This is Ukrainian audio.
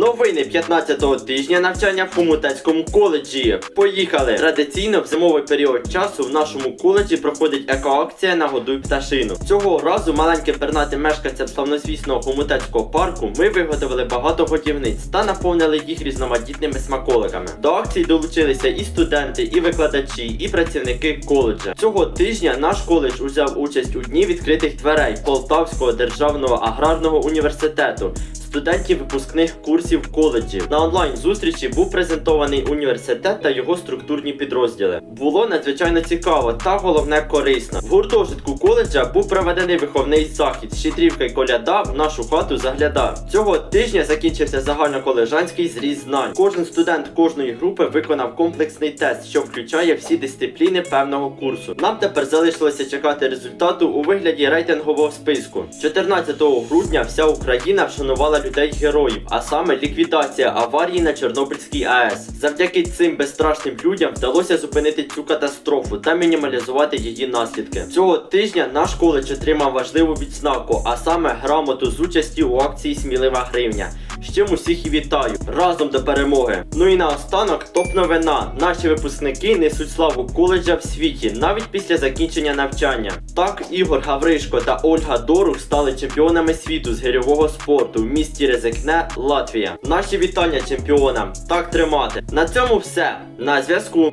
Новини 15-го тижня навчання в Хомутецькому коледжі. Поїхали! Традиційно в зимовий період часу в нашому коледжі проходить екоакція Нагодуй пташину. Цього разу маленьким пернатим мешканцям славнозвісного Хомутецького парку ми виготовили багато годівниць та наповнили їх різноманітними смаколиками. До акції долучилися і студенти, і викладачі, і працівники коледжа. Цього тижня наш коледж узяв участь у дні відкритих дверей Полтавського державного аграрного університету студентів випускних курсів коледжів. На онлайн зустрічі був презентований університет та його структурні підрозділи. Було надзвичайно цікаво та головне корисно. В гуртожитку коледжа був проведений виховний захід. Щедрівка й коляда в нашу хату заглядав. Цього тижня закінчився загальноколежанський зріз знань. Кожен студент кожної групи виконав комплексний тест, що включає всі дисципліни певного курсу. Нам тепер залишилося чекати результату у вигляді рейтингового списку. 14 грудня вся Україна вшанувала людей героїв, а саме ліквідація аварії на Чорнобильській АЕС. Завдяки цим безстрашним людям вдалося зупинити цю катастрофу та мінімалізувати її наслідки. Цього тижня наш коледж отримав важливу відзнаку, а саме грамоту з участі у акції Смілива гривня. З усіх і вітаю разом до перемоги. Ну і наостанок топ новина. Наші випускники несуть славу коледжа в світі навіть після закінчення навчання. Так, Ігор Гавришко та Ольга Дорух стали чемпіонами світу з гирьового спорту в місті Резикне Латвія. Наші вітання чемпіонам. Так тримати. На цьому все. На зв'язку.